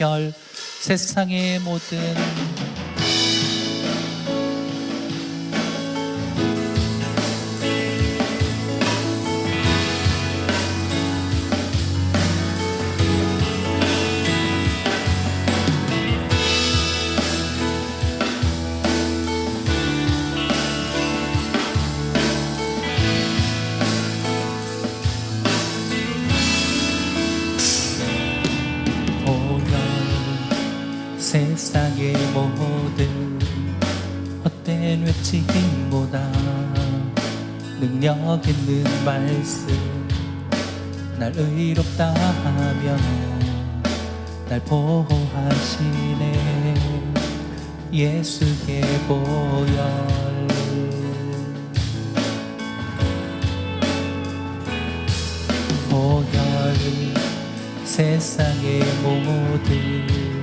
별 세상의 모든 세상의 모든 헛된 외침보다 능력 있는 말씀 날 의롭다 하며 날 보호하시네. 예수의 보혈. 보혈 세상의 모든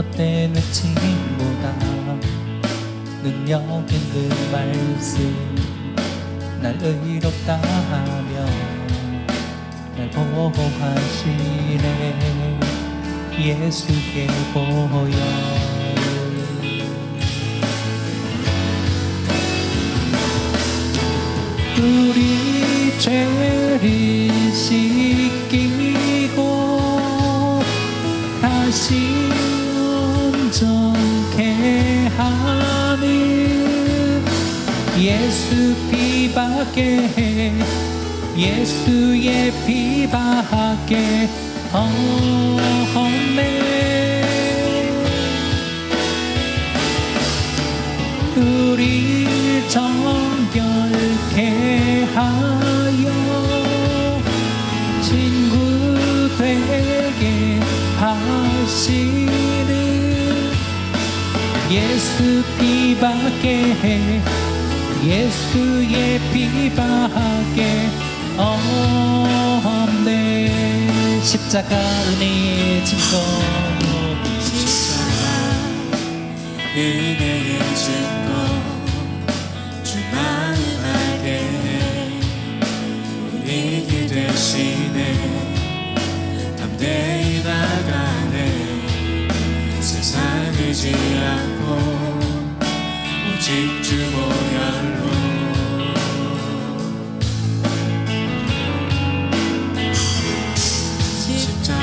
헛된 외침보다 능력 있는 말씀. 날 의롭다 하며 날 보호하시네. 예수의 보혈 우리 죄를 예수 피밖에 예수의 피밖에 없네. 우리 정결케 하여 친구 되게 하시는 예수 피밖에 예수의 피밖에 없네 십자가 은혜의 증거 은혜의 증거 주 마음 알게 우리에게 대신에 담대히 나가네. 세상을 지않고. 오 직주 보혈로 십자가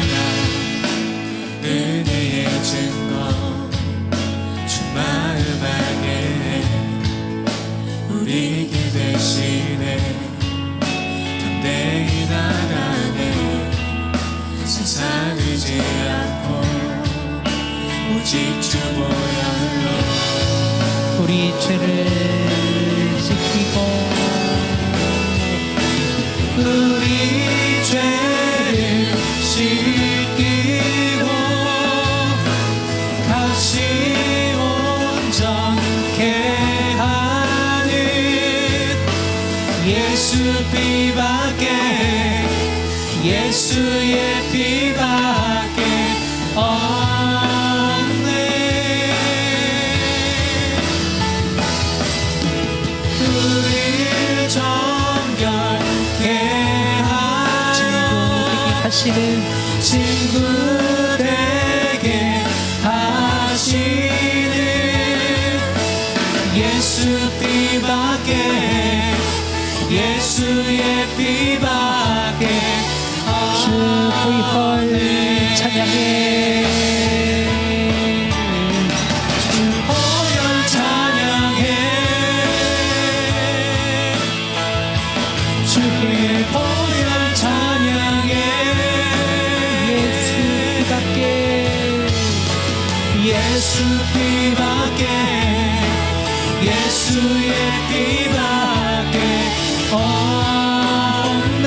은혜의 증거 주 마음 알게 우리에게 대신에 담대히 나가네 세상을 지 않고 오직 주 보혈로 우리 죄를 씻기고 우리 죄를 씻기고 다시 온전케 하는 예수 피밖에 예수의 피밖에 친구 되게 하시는 예수 피밖에 예수의 피밖에 주 보혈 찬양해 예수 피밖에 예수의 피밖에 없네.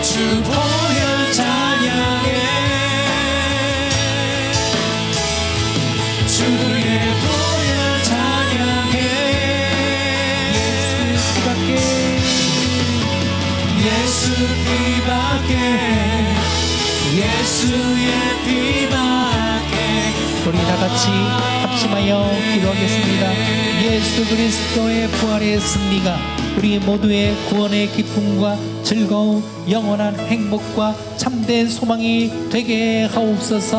주 보혈 찬양해 주의 보혈 찬양해 예수 피밖에 예수의 피밖에 우리 다 같이 합심하여 기도하겠습니다. 예수 그리스도의 부활의 승리가 우리 모두의 구원의 기쁨과 즐거움 영원한 행복과 참된 소망이 되게 하옵소서